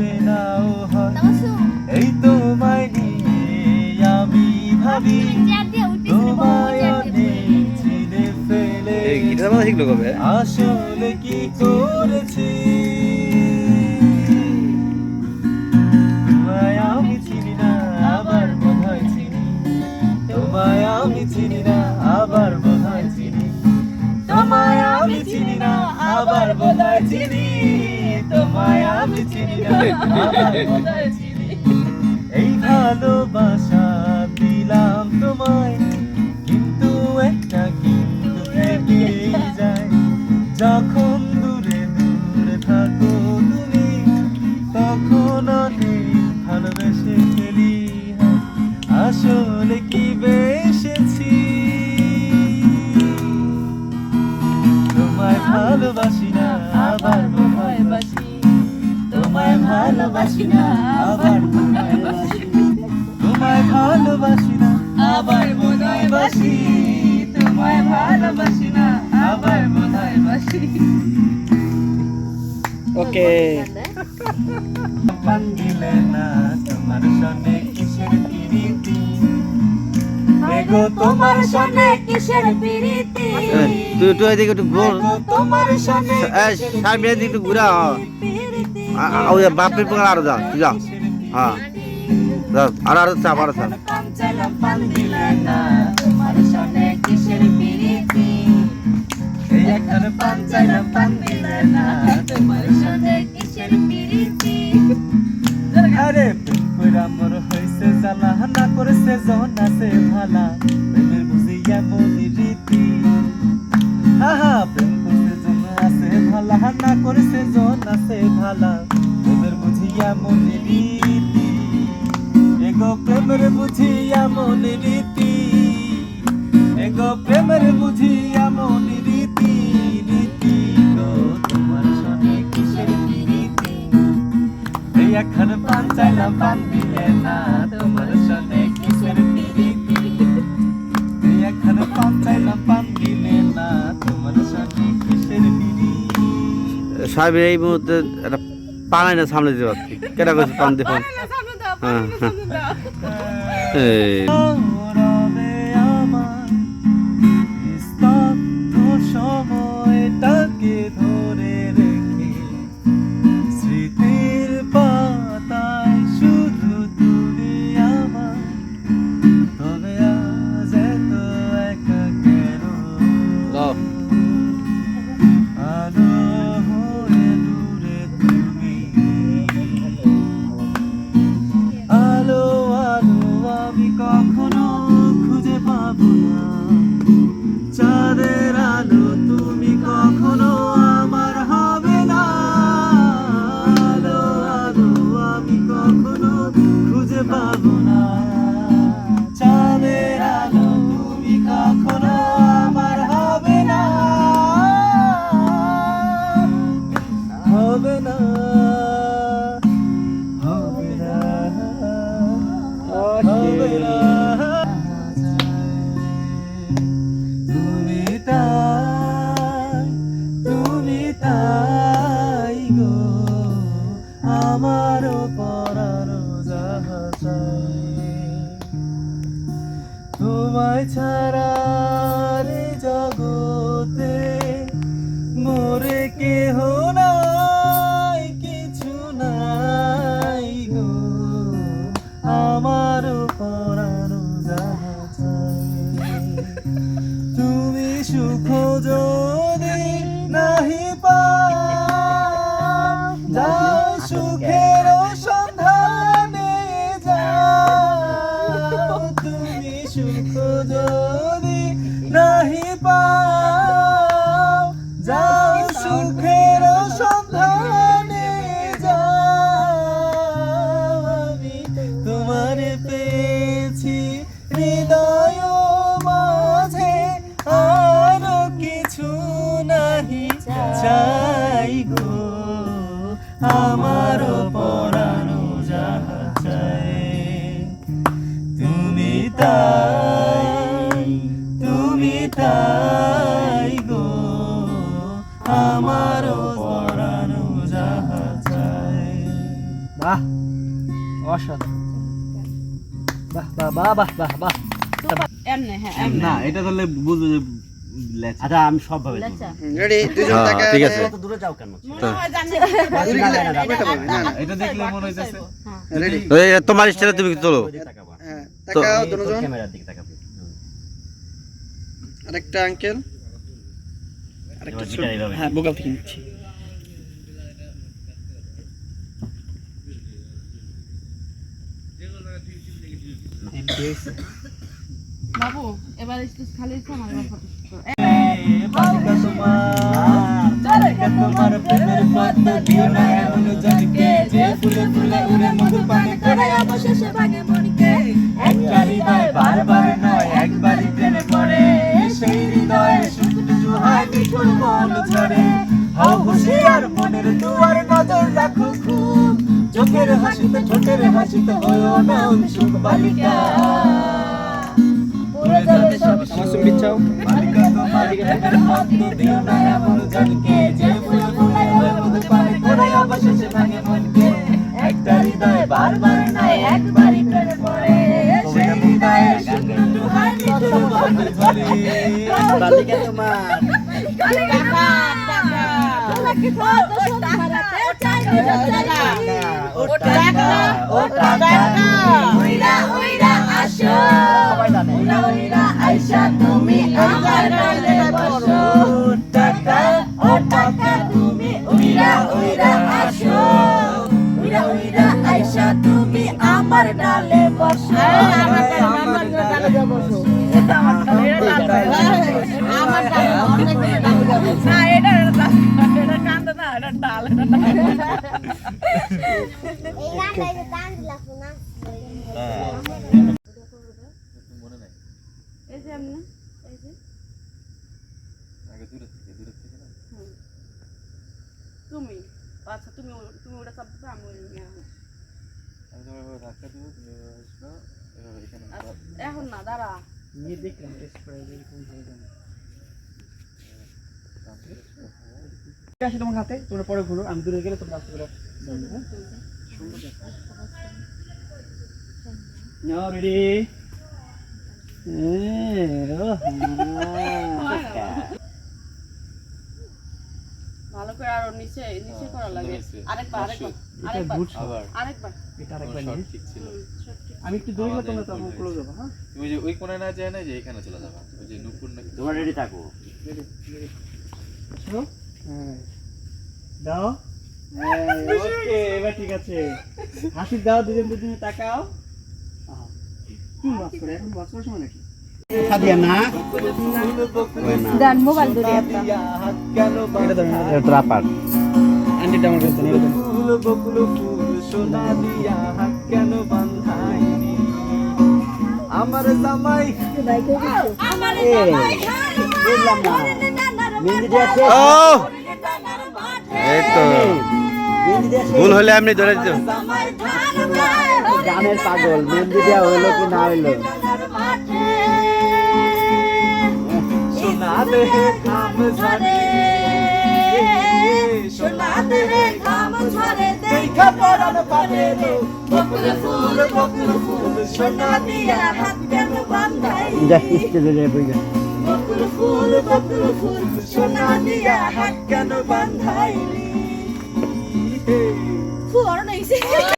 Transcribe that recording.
অচেনাও হয়। এই তোমায় নিয়ে আমি ভাবি তোমায় অনেক চিনে ফেলে আসলে কি করেছি? আমি চিনি না আবার বোধহয় চিনি। তোমায় আমি চিনি না আবার বোধহয় চিনি। তোমায় আমি চিনি না আবার বোধহয় চিনি। তোমায় আমি চিনি না। এই ভালোবাসা ভালোবাসি না আবার তোমায় ভালোবাসি না আবার বোধহয় বাসি। তোমায় ভালোবাসি না আবার বোধহয় বাসি। ওকে। পান দিলে না তোমার সনে কিসের প্রীতি? এগো তোমার সনে কিসের প্রীতি? তুই তুই এদিকে একটু বল তোমার সনে এই সামনে একটু ঘুরা ওই বাপের পোকা আরও যা, তুই যা। হ্যাঁ। আর চাপ, আরও চাপ। করেছে, জন আছে ভালা। প্রেমের আহা, প্রেম করছে আছে করেছে, জন আছে ভালা। প্রেমের বুঝিয়া এমন রীতি। এগো প্রেমের বুঝিয়া এমন রীতি। এগো প্রেমের বুঝিয়া এমন রীতি রীতি গো, তোমার সনে কিসের রীতি এই এখন পান চাইলাম পান দিলে না সাহেব এই মুহূর্তে একটা পানাই না সামনে দিতে পারছি। কেটা করছে পান হ্যাঁ। হ্যাঁ স্তব্ধ সময়টাকে ধরে কেহ নাই কিছু নাই গো। আমার পরানো তুমি সুখ যদি নাহি পা সুখের তাই তুমি তাই গো আমারও বাহ বাহ বাহ বাহ বাহ বাহ বাহ না এটা যে আচ্ছা আমি ঠিক আছে তোমার ইচ্ছা তুমি চলো ওইদিকে তাকাবা তো- টাকাও এই তোর দুজন ক্যামেরার দিকে তাকাবি। আরেকটা আঙ্কেল আরেকটা। হ্যাঁ বোকাল থেকে নিচ্ছি। বাবু এবার একটু খালি আমার এবার ফটো বালিকা তোমার প্রেমের পদ্ম দিও না এমন জনকে যে ফুলে ফুলে উড়ে মধু পানে করে অবশেষে ভাগে মনকে মন ঝরে হও হুঁশিয়ার মনের দুয়ার নজর রাখো খুব। চোখের হাসিতে ঠোঁটের হাসিতে হয়েও না উৎসুক বালিকা। আমার সংগীত চাও? বালিকা তোমার প্রেমের পদ্ম দিও না এমন জনকে। যে ফুলে ফুলে মধু পানে করে অবশেষে ভাঙে মনকে। একটা হৃদয় বারবার নয় একবারই প্রেমে পড়ে। সেই হৃদয়ে সুখটুকু মিঠুর ঝরে বালিকা তোমার। টাকা টাকা। তোমাকে আইসা তুমি আমার ডালে বসো। আমার ডালে বসো। এটা আমার ডালে এটা আমার ডালে অনেক ডালে না এটা এটা এটা কান্দ না এটা ডাল এটা ডাল এই যে এমনি এই যে হুম। তুমি আচ্ছা তুমি ও- তুমি ওটা চাপ দিবে আমি ওই নিয়ে আসব। আচ্ছা, এখন না? দাঁড়া। নিয়ে দেখলাম টেস্ট করে এরকম হয়ে পরে ঘুরো, আমি দূরে গেলে তোমরা আস্তে করে নাও রেডি ভালো করে আরও নিচে নিচে করা লাগে। আরেকবার আরেকবার আরেকবার। আরেকবার। এটা আরেকবার নিয়ে। হুম, সত্যি। আমি একটু দূরে গেলে তোমরা তখন ক্লোজ হবে হ্যাঁ? তুমি যে ওই কোণে না যায় না যে এখানে চলে যাবা? ওই যে নুপুর নাকি তোমরা রেডি থাকো। Ready ready. আসো হ্যাঁ। দাও। ওকে এবার ঠিক আছে। হাসি দাও দুজন দুজনে তাকাও। আহা। কি বাস করে এখন বাস করার সময় নাকি? সাদিয়া না। দেন মোবাইল ধরে আমার কাছে ফুল বকুল ফুল সোনা দিয়া হাত কেন বান্ধাইনি আমার জামাই আমার বুঝলাম না। মেহেন্দি দিয়েছে ও! এই তো ভুল হলে এমনি ধরে দিও গানের পাগল মেহেন্দি দেওয়া হইল কি না হইল সোনা দে ঘাম ঝরে দেখা পরান পারে রে বকুল ফুল বকুল ফুল সোনা দিয়া হাত কেন বান্ধাই যা স্টেজে যাই বই বকুল ফুল বকুল ফুল সোনা দিয়া হাত কেন বান্ধাইলি ফুয়ার নেই